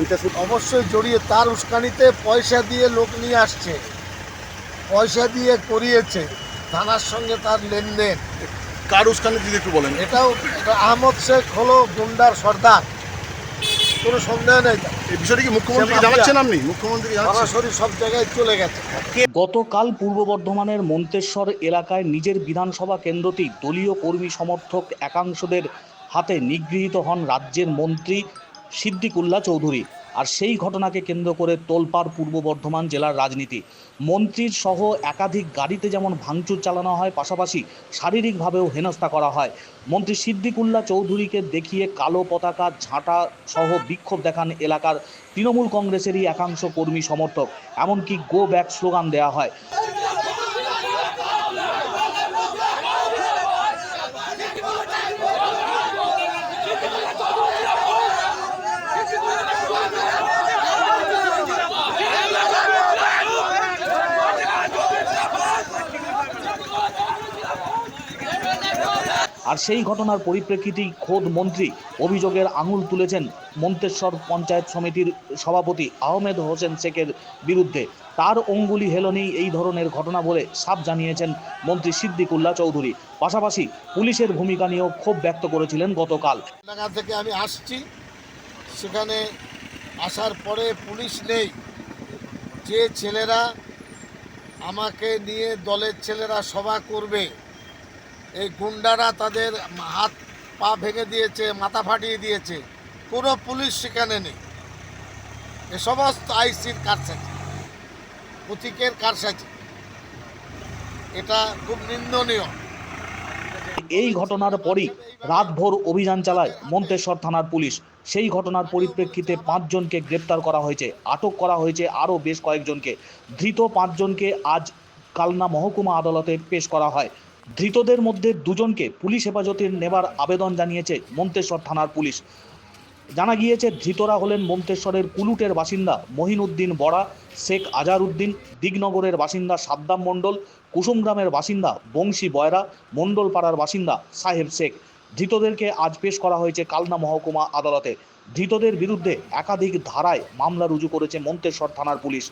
সূত্র অবশ্যই জড়িয়ে তার উস্কানিতে পয়সা দিয়ে লোক নিয়ে আসছে। পয়সা দিয়ে করিয়েছে। থানার সঙ্গে তার লেনদেন। কার উস্কানি দিদি একটু বলেন? এটাও এটা আহমদ শেখ হলো গুন্ডার সর্দার। কোনো সন্দেহ নেই। এই বিষয়টি কি মুখ্যমন্ত্রীকে জানাচ্ছেন আপনি? মুখ্যমন্ত্রী সরাসরি সব জায়গায় চলে গেছে। গতকাল পূর্ব বর্ধমানের মন্তেশ্বর এলাকায় নিজের বিধানসভা কেন্দ্রটি দলীয় কর্মী সমর্থক একাংশদের হাতে নিগৃহীত হন রাজ্যের মন্ত্রী সিদ্দিকুল্লাহ চৌধুরী আর সেই ঘটনাকে কেন্দ্র করে তোলপাড় পূর্ব বর্ধমান জেলার রাজনীতি। মন্ত্রীর সহ একাধিক গাড়িতে যেমন ভাঙচুর চালানো হয়, পাশাপাশি শারীরিকভাবেও হেনস্থা করা হয়। মন্ত্রী সিদ্দিকুল্লা চৌধুরীকে দেখিয়ে কালো পতাকা, ঝাঁটা সহ বিক্ষোভ দেখান এলাকার তৃণমূল কংগ্রেসেরই একাংশ কর্মী সমর্থক। এমনকি গো ব্যাক স্লোগান দেওয়া হয়। আর সেই ঘটনার পরিপ্রেক্ষিতেই খোদ মন্ত্রী অভিযোগের আঙুল তুলেছেন মন্তেশ্বর পঞ্চায়েত সমিতির সভাপতি আহমেদ হোসেন শেখের বিরুদ্ধে। তার অঙ্গুলি হেলনেই এই ধরনের ঘটনা বলে সাফ জানিয়েছেন মন্ত্রী সিদ্দিকুল্লাহ চৌধুরী। পাশাপাশি পুলিশের ভূমিকা নিয়েও ক্ষোভ ব্যক্ত করেছিলেন গতকাল। থেকে আমি আসছি। সেখানে আসার পরে পুলিশ নেই। যে ছেলেরা আমাকে নিয়ে দলের ছেলেরা সভা করবে এই গুন্ডারা তাদের হাত পা ভেঙে দিয়েছে, মাথা ফাটিয়ে দিয়েছে। কোনো পুলিশ সেখানে নেই। এ সমস্ত আইসির কারসাজি, প্রতীকের কারসাজি। এটা খুব নিন্দনীয়। এই ঘটনার পরই রাতভর অভিযান চালায় মন্তেশ্বর থানার পুলিশ। সেই ঘটনার পরিপ্রেক্ষিতে পাঁচজনকে গ্রেপ্তার করা হয়েছে, আটক করা হয়েছে আরও বেশ কয়েকজনকে। ধৃত পাঁচজনকে আজ কালনা মহকুমা আদালতে পেশ করা হয়। ধৃতদের মধ্যে দুজনকে পুলিশ হেফাজতে নেবার আবেদন জানিয়েছে মন্তেশ্বর থানার পুলিশ। জানা গিয়েছে, ধৃতরা হলেন মন্তেশ্বরের কুলুটের বাসিন্দা মহিনুদ্দিন বড়া, শেখ আজারউদ্দিন, দিগনগরের বাসিন্দা সাদ্দাম মণ্ডল, কুসুমগ্রামের বাসিন্দা বংশী বয়রা, মণ্ডলপাড়ার বাসিন্দা সাহেব শেখ। ধৃতদেরকে আজ পেশ করা হয়েছে কালনা মহকুমা আদালতে। ধৃতদের বিরুদ্ধে একাধিক ধারায় মামলা রুজু করেছে মন্তেশ্বর থানার পুলিশ।